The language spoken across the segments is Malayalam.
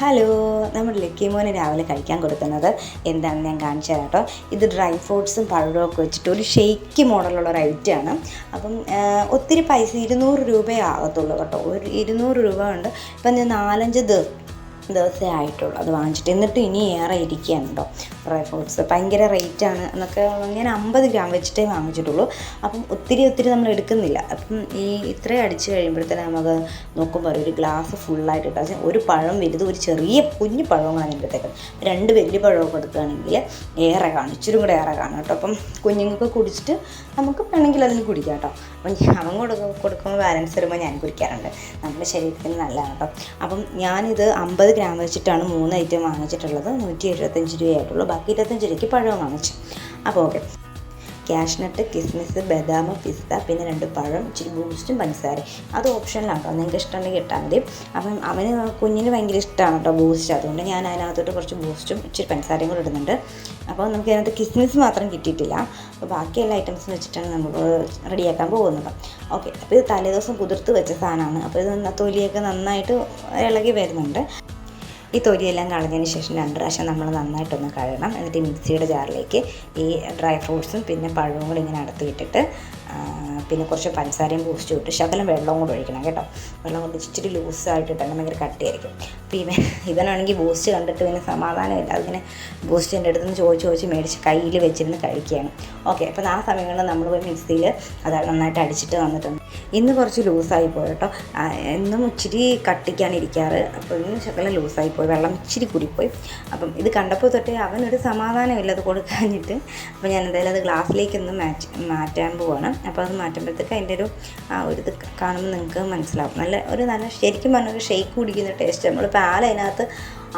ഹലോ നമ്മുടെ ലക്കിമോന് രാവിലെ കഴിക്കാൻ കൊടുക്കുന്നത് എന്താണെന്ന് ഞാൻ കാണിച്ചു തരാം കേട്ടോ. ഇത് ഡ്രൈ ഫ്രൂട്ട്സും പഴവും ഒക്കെ വെച്ചിട്ട് ഒരു ഷെയ്ക്ക് മോഡലുള്ള ഒരു ആണ്. അപ്പം ഒത്തിരി പൈസ ഇരുന്നൂറ് രൂപയേ ആകത്തുള്ളൂ കേട്ടോ. ഒരു ഇരുന്നൂറ് രൂപ ഉണ്ട് ഇപ്പം ഞാൻ നാലഞ്ച് ദിവസമേ ആയിട്ടുള്ളൂ. അത് വാങ്ങിച്ചിട്ട് എന്നിട്ട് ഇനി ഏറെ ഇരിക്കുകയാണ് കേട്ടോ ഡ്രൈ ഫ്രൂട്ട്സ് ഭയങ്കര റേറ്റാണ് എന്നൊക്കെ ഞാൻ അമ്പത് ഗ്രാം വെച്ചിട്ടേ വാങ്ങിച്ചിട്ടുള്ളൂ. അപ്പം ഒത്തിരി ഒത്തിരി നമ്മൾ എടുക്കുന്നില്ല. അപ്പം ഈ ഇത്രയും അടിച്ച് കഴിയുമ്പോഴത്തേന് നമുക്ക് നോക്കുമ്പോൾ ഒരു ഗ്ലാസ് ഫുള്ളായിട്ട് ഇട്ടാൽ ഒരു പഴം വലുത് ഒരു ചെറിയ കുഞ്ഞു പഴവും അതിന്റെത്തേക്ക് രണ്ട് വലിയ പഴമൊക്കെ കൊടുക്കുകയാണെങ്കിൽ ഏറെ കാണും. ഇച്ചിരി കൂടെ ഏറെ കാണും കേട്ടോ. അപ്പം കുഞ്ഞുങ്ങൾക്ക് കുടിച്ചിട്ട് നമുക്ക് വേണമെങ്കിൽ അതിൽ കുടിക്കാം കേട്ടോ. അപ്പം അവൻ കൊടുക്കും കൊടുക്കുമ്പോൾ ബാലൻസ് വരുമ്പോൾ ഞാൻ കുടിക്കാറുണ്ട്. നമ്മുടെ ശരീരത്തിന് നല്ലതാണ് കേട്ടോ. അപ്പം ഞാനിത് അമ്പത് ഗ്രാം വെച്ചിട്ടാണ് മൂന്ന് ഐറ്റം വാങ്ങിച്ചിട്ടുള്ളത്. നൂറ്റി എഴുപത്തഞ്ച് രൂപയായിട്ടുള്ളൂ. ബാക്കി ഇരുപത്തഞ്ച് രൂപയ്ക്ക് പഴം വാങ്ങിച്ചു. അപ്പോൾ ഓക്കെ. ക്യാഷ്നട്ട് കിസ്മിസ് ബദാം പിസ്ത പിന്നെ രണ്ട് പഴം ഇച്ചിരി ബൂസ്റ്റും പഞ്ചസാര അത് ഓപ്ഷനിലാണ് കേട്ടോ നിങ്ങൾക്ക് ഇഷ്ടമുണ്ടെങ്കിൽ ഇട്ടാൽ മതി. അപ്പം അവന് കുഞ്ഞിന് ഭയങ്കര ഇഷ്ടമാണ് കേട്ടോ ബൂസ്റ്റ്. അതുകൊണ്ട് ഞാൻ അതിനകത്തോട്ട് കുറച്ച് ബൂസ്റ്റും ഇച്ചിരി പഞ്ചസാരയും കൂടെ ഇടുന്നുണ്ട്. അപ്പോൾ നമുക്ക് അതിനകത്ത് കിസ്മിസ് മാത്രം കിട്ടിയിട്ടില്ല. അപ്പോൾ ബാക്കി എല്ലാ ഐറ്റംസും വെച്ചിട്ടാണ് നമുക്ക് റെഡിയാക്കാൻ പോകുന്നത്. ഓക്കെ. അപ്പോൾ ഇത് തലേദിവസം കുതിർത്ത് വെച്ച സാധനമാണ്. അപ്പോൾ ഇത് തൊലിയൊക്കെ നന്നായിട്ട് ഇളകി വരുന്നുണ്ട്. ഈ തൊലിയെല്ലാം കളഞ്ഞതിന് ശേഷം രണ്ട് പ്രാവശ്യം നമ്മൾ നന്നായിട്ടൊന്ന് കഴുകണം. എന്നിട്ട് മിക്സിയുടെ ജാറിലേക്ക് ഈ ഡ്രൈ ഫ്രൂട്ട്സും പിന്നെ പഴവും കൂടി ഇങ്ങനെ ആ, പിന്നെ കുറച്ച് പഞ്ചസാരയും ബൂസ്റ്റും ഇട്ട് ശകലം വെള്ളം കൂടെ ഒഴിക്കണം കേട്ടോ. വെള്ളം കൊണ്ട് ഇച്ചിരി ലൂസായിട്ട് ഇട്ടാൽ ഭയങ്കര കട്ടിയായിരിക്കും. പിന്നെ ഇവനാണെങ്കിൽ ബൂസ്റ്റ് കണ്ടിട്ട് പിന്നെ സമാധാനമില്ല. അതിങ്ങനെ ബൂസ്റ്റ് എന്റെ അടുത്ത് നിന്ന് ചോദിച്ച് ചോദിച്ച് മേടിച്ച് കയ്യിൽ വെച്ചിരുന്ന് കഴിക്കുകയാണ്. ഓക്കെ അപ്പോൾ ആ സമയങ്ങളിൽ നമ്മൾ പോയി മിക്സിയിൽ അത് നന്നായിട്ട് അടിച്ചിട്ട് വന്നിട്ടുണ്ട്. ഇന്ന് കുറച്ച് ലൂസായി പോയി കേട്ടോ. എന്നും ഇച്ചിരി കട്ടിക്കാണ് ഇരിക്കാറ്. അപ്പോൾ ഇന്ന് ശകലം ലൂസായി പോയി. വെള്ളം ഇച്ചിരി കൂടിപ്പോയി. അപ്പം ഇത് കണ്ടപ്പോൾ തൊട്ടേ അവനൊരു സമാധാനമില്ല അത് കൊടുക്കാഞ്ഞിട്ട്. അപ്പോൾ ഞാൻ എന്തായാലും അത് ഗ്ലാസ്സിലേക്കൊന്ന് മാറ്റ് മാറ്റാൻ പോവാണ്. അപ്പോൾ അത് മാറ്റുമ്പോഴത്തേക്ക് അതിന്റെ ഒരു ആ ഒരു ഇത് കാണുമ്പോൾ നിങ്ങൾക്ക് മനസ്സിലാവും. നല്ല ഒരു നല്ല ശരിക്കും പറഞ്ഞൊരു ഷേക്ക് കുടിക്കുന്ന ടേസ്റ്റ് നമ്മൾ പാൽ അതിനകത്ത്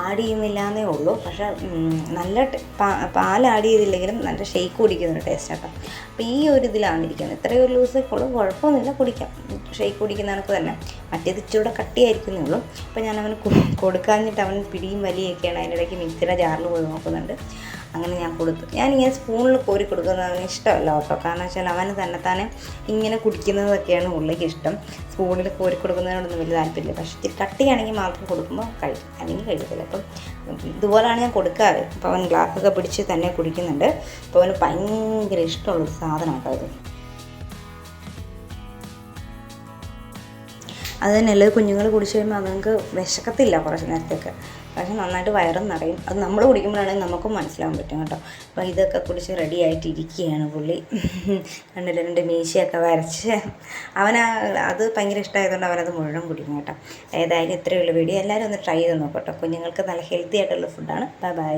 ആഡ് ചെയ്യുന്നില്ല എന്നേ ഉള്ളൂ. പക്ഷേ നല്ല പാൽ ആഡ് ചെയ്തില്ലെങ്കിലും നല്ല ഷെയ്ക്ക് കുടിക്കുന്ന ടേസ്റ്റ് കേട്ടോ അപ്പോൾ ഈ ഒരു ഇതിലാണ് ഇരിക്കുന്നത്. ഇത്രയും ഒരു ലൂസ് ഉള്ളൂ കുഴപ്പമൊന്നുമില്ല കുടിക്കാം. ഷെയ്ക്ക് കുടിക്കുന്ന കണക്ക് തന്നെ. മറ്റേത് ഇച്ചിരൂടെ കട്ടിയായിരിക്കുന്നേ ഉള്ളൂ. അപ്പോൾ ഞാൻ അവന് കൊടുക്കാഞ്ഞിട്ട് അവൻ പിടിയും വലിയൊക്കെയാണ് അതിന്റെ ഇടയ്ക്ക് മിക്സിയുടെ ജാറിൽ പോയി നോക്കുന്നുണ്ട്. അങ്ങനെ ഞാൻ കൊടുത്തു. ഞാനിങ്ങനെ സ്പൂണിൽ കോരി കൊടുക്കുന്നത് അവന് ഇഷ്ടമല്ല കേട്ടോ. കാരണം വെച്ചാൽ അവന് തന്നെത്താനെ ഇങ്ങനെ കുടിക്കുന്നതൊക്കെയാണ് ഉള്ളിലേക്ക് ഇഷ്ടം. സ്പൂണിൽ കോരി കൊടുക്കുന്നതിനോടൊന്നും വലിയ താല്പര്യമില്ല. പക്ഷേ കട്ടിയാണെങ്കിൽ മാത്രം കൊടുക്കുമ്പോൾ കഴിക്കും അല്ലെങ്കിൽ കഴിക്കത്തില്ല. അപ്പം ഇതുപോലെയാണ് ഞാൻ കൊടുക്കാറ്. അപ്പോൾ അവൻ ഗ്ലാസ്സൊക്കെ പിടിച്ച് തന്നെ കുടിക്കുന്നുണ്ട്. അപ്പോൾ അവന് ഭയങ്കര ഇഷ്ടമുള്ളൊരു സാധനമാണ് കേട്ടോ അത് അത് തന്നെയല്ലേ കുഞ്ഞുങ്ങൾ കുടിച്ചു കഴിയുമ്പോൾ അതുങ്ങൾക്ക് വിശക്കത്തില്ല കുറച്ച് നേരത്തേക്ക്. പക്ഷെ നന്നായിട്ട് വയറും നിറയും. അത് നമ്മൾ കുടിക്കുമ്പോഴാണെങ്കിൽ നമുക്കും മനസ്സിലാവാൻ പറ്റും കേട്ടോ. അപ്പോൾ ഇതൊക്കെ കുടിച്ച് റെഡി ആയിട്ടിരിക്കുകയാണ് പുള്ളി. കണ്ടില്ല രണ്ട് മീശയൊക്കെ വരച്ച്. അവനാ അത് ഭയങ്കര ഇഷ്ടമായതുകൊണ്ട് അവനത് മുഴുവൻ കുടിക്കും കേട്ടോ. ഏതായാലും ഇത്രയുള്ള വീഡിയോ എല്ലാവരും ഒന്ന് ട്രൈ ചെയ്ത് നോക്കട്ടോ. കുഞ്ഞുങ്ങൾക്ക് നല്ല ഹെൽത്തി ആയിട്ടുള്ള ഫുഡാണ് ബൈ ബൈ